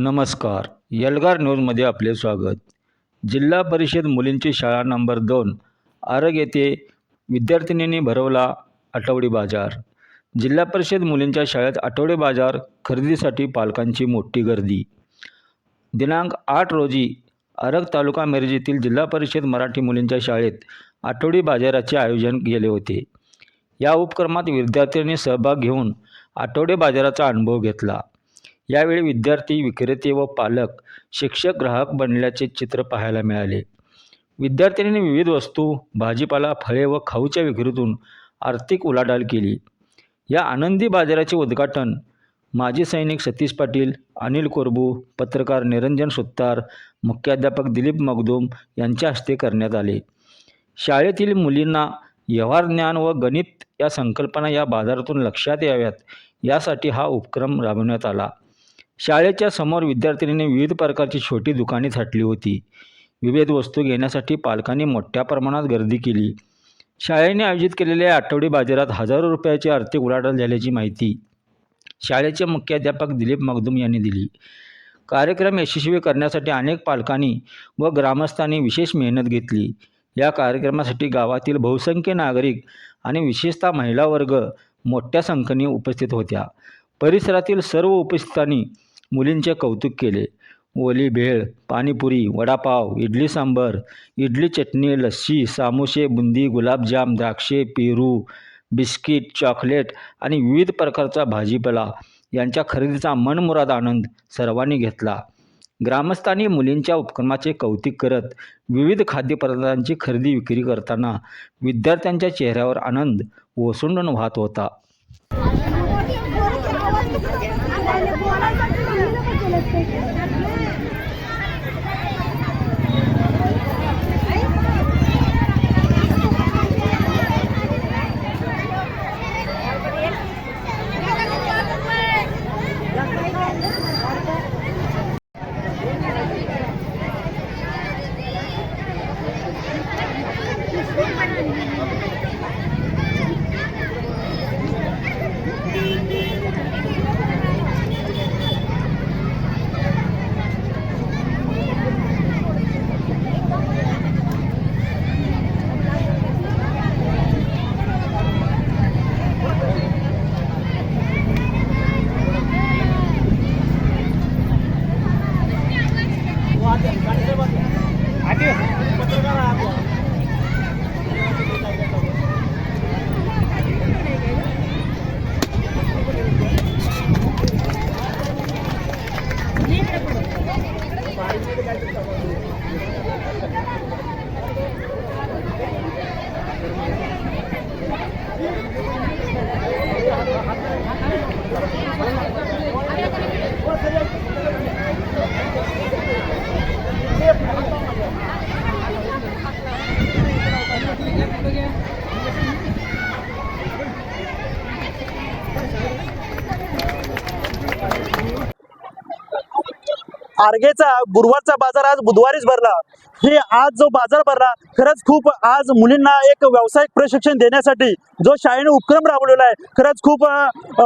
नमस्कार. यलगार न्यूजमध्ये आपले स्वागत. जिल्हा परिषद मुलींची शाळा नंबर दोन आरग येथे विद्यार्थिनींनी भरवला आठवडी बाजार. जिल्हा परिषद मुलींच्या शाळेत आठवडे बाजार खरेदीसाठी पालकांची मोठी गर्दी. दिनांक आठ रोजी आरग तालुका मिरजेतील जिल्हा परिषद मराठी मुलींच्या शाळेत आठवडी बाजाराचे आयोजन केले होते. या उपक्रमात विद्यार्थ्यांनी सहभाग घेऊन आठवडे बाजाराचा अनुभव घेतला. यावेळी विद्यार्थी विक्रेते व पालक शिक्षक ग्राहक बनल्याचे चित्र पाहायला मिळाले. विद्यार्थ्यांनी विविध वस्तू भाजीपाला फळे व खाऊच्या विक्रीतून आर्थिक उलाढाल केली. या आनंदी बाजाराचे उद्घाटन माजी सैनिक सतीश पाटील अनिल कोरबू पत्रकार निरंजन सुत्तार मुख्याध्यापक दिलीप मगदूम यांच्या हस्ते करण्यात आले. शाळेतील मुलींना व्यवहार ज्ञान व गणित या संकल्पना या बाजारातून लक्षात याव्यात यासाठी हा उपक्रम राबवण्यात आला. शाळेच्या समोर विद्यार्थिनीने विविध प्रकारची छोटी दुकाने थाटली होती. विविध वस्तू घेण्यासाठी पालकांनी मोठ्या प्रमाणात गर्दी केली. शाळेने आयोजित केलेल्या आठवडी बाजारात हजारो रुपयाची आर्थिक उलाढाल झाल्याची माहिती शाळेचे मुख्याध्यापक दिलीप मगदुम यांनी दिली. कार्यक्रम यशस्वी करण्यासाठी अनेक पालकांनी व ग्रामस्थांनी विशेष मेहनत घेतली. या कार्यक्रमासाठी गावातील बहुसंख्य नागरिक आणि विशेषतः महिला वर्ग मोठ्या संख्येने उपस्थित होत्या. परिसरातील सर्व उपस्थितांनी मुलींचे कौतुक केले. ओली भेळ पाणीपुरी वडापाव इडली सांबर इडली चटणी लस्सी सामोसे बुंदी गुलाबजाम द्राक्षे पेरू बिस्किट चॉकलेट आणि विविध प्रकारचा भाजीपाला यांच्या खरेदीचा मनमुराद आनंद सर्वांनी घेतला. ग्रामस्थांनी मुलींच्या उपक्रमाचे कौतुक करत विविध खाद्यपदार्थांची खरेदी विक्री करताना विद्यार्थ्यांच्या चेहऱ्यावर आनंद ओसंडून वाहत होता. आर्गेचा गुरुवारचा बाजार आज बुधवारीच भरला. हे आज जो बाजार भरला खरंच खूप आज मुलींना एक व्यावसायिक प्रशिक्षण देण्यासाठी जो शाळेने उपक्रम राबवलेला आहे खरंच खूप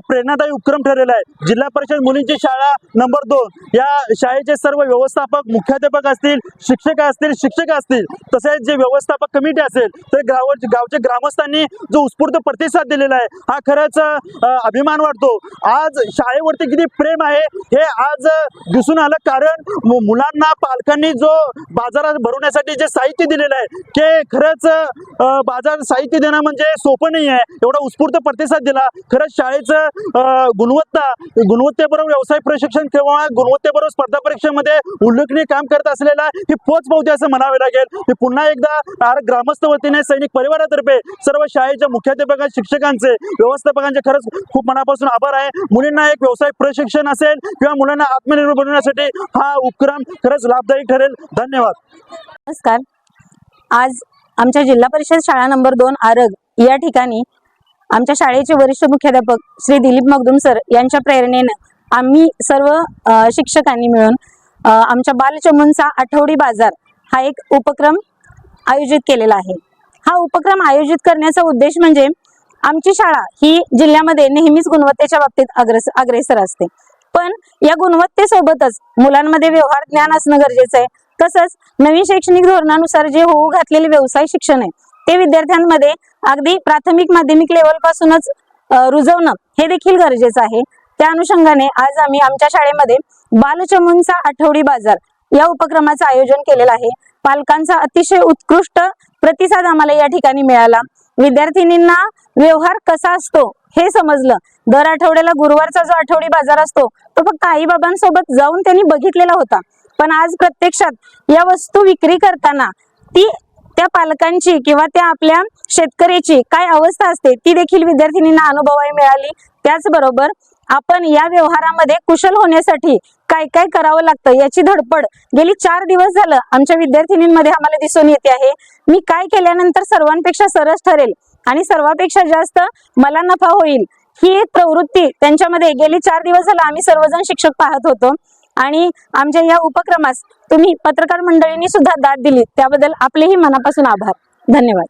प्रेरणादायी उपक्रम ठरलेला आहे. जिल्हा परिषद मुलींची शाळा नंबर दोन. या शाळेचे सर्व व्यवस्थापक मुख्याध्यापक असतील शिक्षक असतील शिक्षक असतील तसेच जे व्यवस्थापक कमिटी असेल तर गाव गावच्या ग्रामस्थांनी जो उत्स्फूर्त प्रतिसाद दिलेला आहे हा खरंच अभिमान वाटतो. आज शाळेवरती किती प्रेम आहे हे आज दिसून आलं कारण कारण मुलांना पालकांनी जो बाजारात भरवण्यासाठी जे साहित्य दिलेलं आहे ते खरंच बाजार साहित्य देणं म्हणजे सोपं नाही आहे. एवढा उत्स्फूर्त प्रतिसाद दिला. खरंच शाळेचं गुणवत्ता गुणवत्तेबरोबर व्यवसाय प्रशिक्षण किंवा गुणवत्तेबरोबर स्पर्धा परीक्षेमध्ये उल्लेखनीय काम करत असलेला ही पोच पावते असं म्हणावे लागेल. हे पुन्हा एकदा आर ग्रामस्थ वतीने सैनिक परिवारातर्फे सर्व शाळेच्या मुख्याध्यापक शिक्षकांचे व्यवस्थापकांचे खरंच खूप मनापासून आभार आहे. मुलींना एक व्यवसाय प्रशिक्षण असेल किंवा मुलांना आत्मनिर्भर बनवण्यासाठी हा उपक्रम खरंच लाभदायक ठरेल. धन्यवाद. नमस्कार. आज आमच्या जिल्हा परिषद शाळा नंबर दोन आरग या ठिकाणी आमच्या शाळेचे वरिष्ठ मुख्याध्यापक श्री दिलीप मगदुम सर यांच्या प्रेरणेनं आम्ही सर्व शिक्षकांनी मिळून आमच्या बालचमूंचा आठवडी बाजार हा एक उपक्रम आयोजित केलेला आहे. हा उपक्रम आयोजित करण्याचा उद्देश म्हणजे आमची शाळा ही जिल्ह्यामध्ये नेहमीच गुणवत्तेच्या बाबतीत अग्रेस अग्रेसर असते. पण या गुणवत्तेसोबतच मुलांमध्ये व्यवहार ज्ञान असणं गरजेचं आहे. तसंच नवीन शैक्षणिक धोरणानुसार जे होऊ घातलेले व्यवसाय शिक्षण आहे ते विद्यार्थ्यांमध्ये अगदी प्राथमिक माध्यमिक लेवल पासूनच रुजवणं हे देखील गरजेचं आहे. त्या अनुषंगाने आज आम्ही आमच्या शाळेमध्ये बालचमूंचा आठवडी बाजार या उपक्रमाचं आयोजन केलेलं आहे. पालकांचा अतिशय उत्कृष्ट प्रतिसाद आम्हाला या ठिकाणी मिळाला. विद्यार्थिनींना व्यवहार कसा असतो हे समजलं. दर आठवड्याला गुरुवारचा जो आठवडी बाजार असतो तो फक्त आई बाबांसोबत जाऊन त्यांनी बघितलेला होता. पण आज प्रत्यक्षात या वस्तू विक्री करताना ती त्या पालकांची किंवा त्या आपल्या शेतकऱ्याची काय अवस्था असते ती देखील विद्यार्थिनींना अनुभवायला मिळाली. त्याचबरोबर आपण या व्यवहारामध्ये कुशल होण्यासाठी काय काय करावं लागतं याची धडपड गेली चार दिवस झालं आमच्या विद्यार्थिनींमध्ये आम्हाला दिसून येते आहे. मी काय केल्यानंतर सर्वांपेक्षा सरस ठरेल आणि सर्वांपेक्षा जास्त मला नफा होईल ही एक प्रवृत्ती त्यांच्यामध्ये गेली चार दिवस झालं आम्ही सर्वजण शिक्षक पाहत होतो. आणि आमच्या या उपक्रमास तुम्ही पत्रकार मंडळींनी सुद्धा दाद दिली. त्याबद्दल आपलेही मनापासून आभार. धन्यवाद.